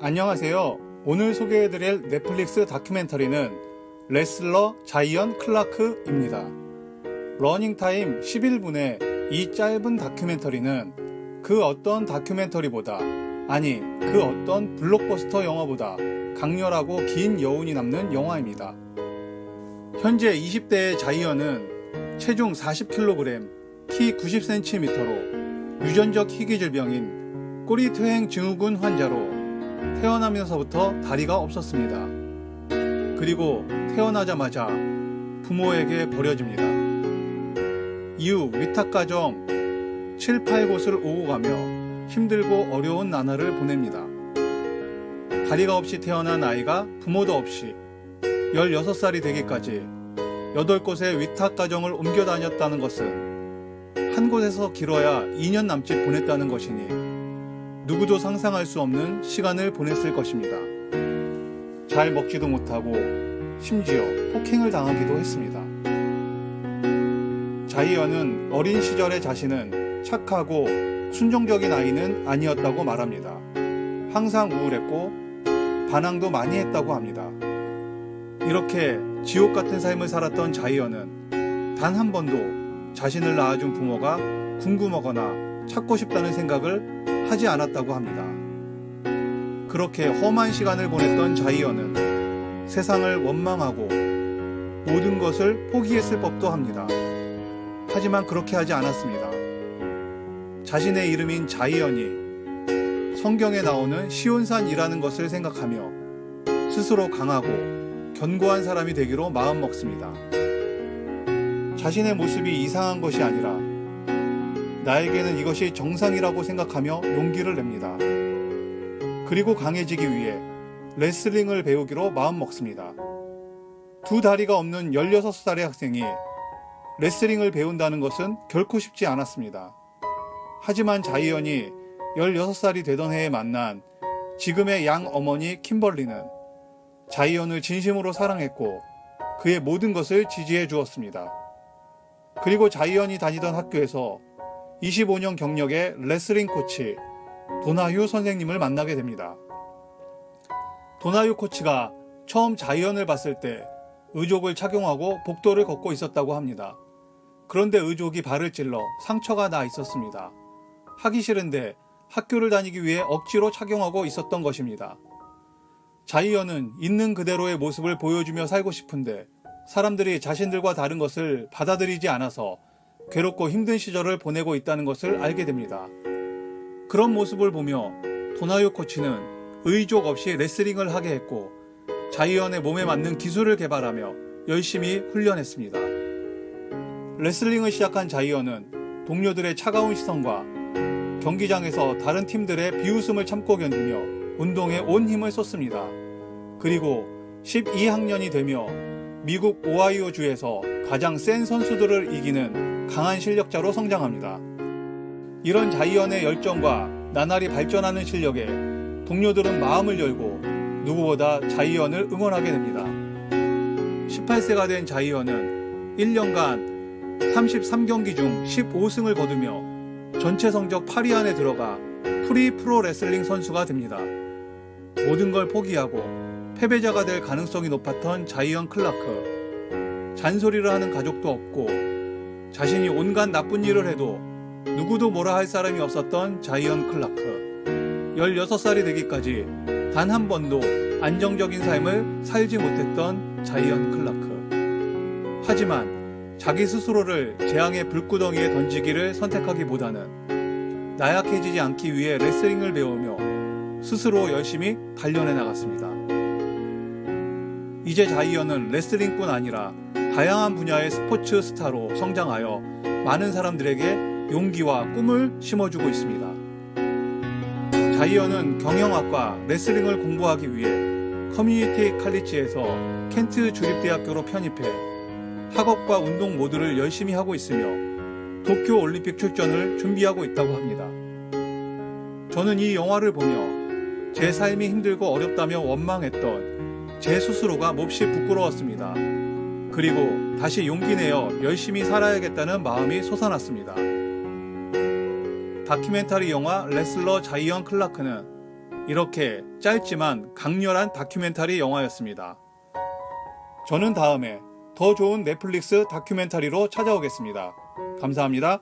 안녕하세요. 오늘 소개해드릴 넷플릭스 다큐멘터리는 레슬러 자이언 클라크입니다. 러닝타임 11분의 이 짧은 다큐멘터리는 그 어떤 다큐멘터리보다 아니 그 어떤 블록버스터 영화보다 강렬하고 긴 여운이 남는 영화입니다. 현재 20대의 자이언은 체중 40kg, 키 90cm로 유전적 희귀 질병인 꼬리퇴행 증후군 환자로 태어나면서부터 다리가 없었습니다. 그리고 태어나자마자 부모에게 버려집니다. 이후 위탁가정 7, 8곳을 오고 가며 힘들고 어려운 나날을 보냅니다. 다리가 없이 태어난 아이가 부모도 없이 16살이 되기까지 8곳의 위탁가정을 옮겨 다녔다는 것은 한 곳에서 길어야 2년 남짓 보냈다는 것이니 누구도 상상할 수 없는 시간을 보냈을 것입니다. 잘 먹지도 못하고 심지어 폭행을 당하기도 했습니다. 자이언은 어린 시절의 자신은 착하고 순종적인 아이는 아니었다고 말합니다. 항상 우울했고 반항도 많이 했다고 합니다. 이렇게 지옥 같은 삶을 살았던 자이언은 단 한 번도 자신을 낳아준 부모가 궁금하거나 찾고 싶다는 생각을 하지 않았다고 합니다. 그렇게 험한 시간을 보냈던 자이언은 세상을 원망하고 모든 것을 포기했을 법도 합니다. 하지만 그렇게 하지 않았습니다. 자신의 이름인 자이언이 성경에 나오는 시온산이라는 것을 생각하며 스스로 강하고 견고한 사람이 되기로 마음먹습니다. 자신의 모습이 이상한 것이 아니라 나에게는 이것이 정상이라고 생각하며 용기를 냅니다. 그리고 강해지기 위해 레슬링을 배우기로 마음먹습니다. 두 다리가 없는 16살의 학생이 레슬링을 배운다는 것은 결코 쉽지 않았습니다. 하지만 자이언이 16살이 되던 해에 만난 지금의 양 어머니 킴벌리는 자이언을 진심으로 사랑했고 그의 모든 것을 지지해 주었습니다. 그리고 자이언이 다니던 학교에서 25년 경력의 레슬링 코치 도나휴 선생님을 만나게 됩니다. 도나휴 코치가 처음 자이언을 봤을 때 의족을 착용하고 복도를 걷고 있었다고 합니다. 그런데 의족이 발을 찔러 상처가 나 있었습니다. 하기 싫은데 학교를 다니기 위해 억지로 착용하고 있었던 것입니다. 자이언은 있는 그대로의 모습을 보여주며 살고 싶은데 사람들이 자신들과 다른 것을 받아들이지 않아서 괴롭고 힘든 시절을 보내고 있다는 것을 알게 됩니다. 그런 모습을 보며 도나요 코치는 의족 없이 레슬링을 하게 했고 자이언의 몸에 맞는 기술을 개발하며 열심히 훈련했습니다. 레슬링을 시작한 자이언은 동료들의 차가운 시선과 경기장에서 다른 팀들의 비웃음을 참고 견디며 운동에 온 힘을 쏟습니다. 그리고 12학년이 되며 미국 오하이오주에서 가장 센 선수들을 이기는 강한 실력자로 성장합니다. 이런 자이언의 열정과 나날이 발전하는 실력에 동료들은 마음을 열고 누구보다 자이언을 응원하게 됩니다. 18세가 된 자이언은 1년간 33경기 중 15승을 거두며 전체 성적 8위 안에 들어가 프리 프로 레슬링 선수가 됩니다. 모든 걸 포기하고 패배자가 될 가능성이 높았던 자이언 클라크. 잔소리를 하는 가족도 없고 자신이 온갖 나쁜 일을 해도 누구도 뭐라 할 사람이 없었던 자이언 클라크. 16살이 되기까지 단 한 번도 안정적인 삶을 살지 못했던 자이언 클라크. 하지만 자기 스스로를 재앙의 불구덩이에 던지기를 선택하기보다는 나약해지지 않기 위해 레슬링을 배우며 스스로 열심히 단련해 나갔습니다. 이제 자이언은 레슬링뿐 아니라 다양한 분야의 스포츠 스타로 성장하여 많은 사람들에게 용기와 꿈을 심어주고 있습니다. 자이언은 경영학과 레슬링을 공부하기 위해 커뮤니티 칼리지에서 켄트 주립대학교로 편입해 학업과 운동 모두를 열심히 하고 있으며 도쿄 올림픽 출전을 준비하고 있다고 합니다. 저는 이 영화를 보며 제 삶이 힘들고 어렵다며 원망했던 제 스스로가 몹시 부끄러웠습니다. 그리고 다시 용기 내어 열심히 살아야겠다는 마음이 솟아났습니다. 다큐멘터리 영화 레슬러 자이언 클라크는 이렇게 짧지만 강렬한 다큐멘터리 영화였습니다. 저는 다음에 더 좋은 넷플릭스 다큐멘터리로 찾아오겠습니다. 감사합니다.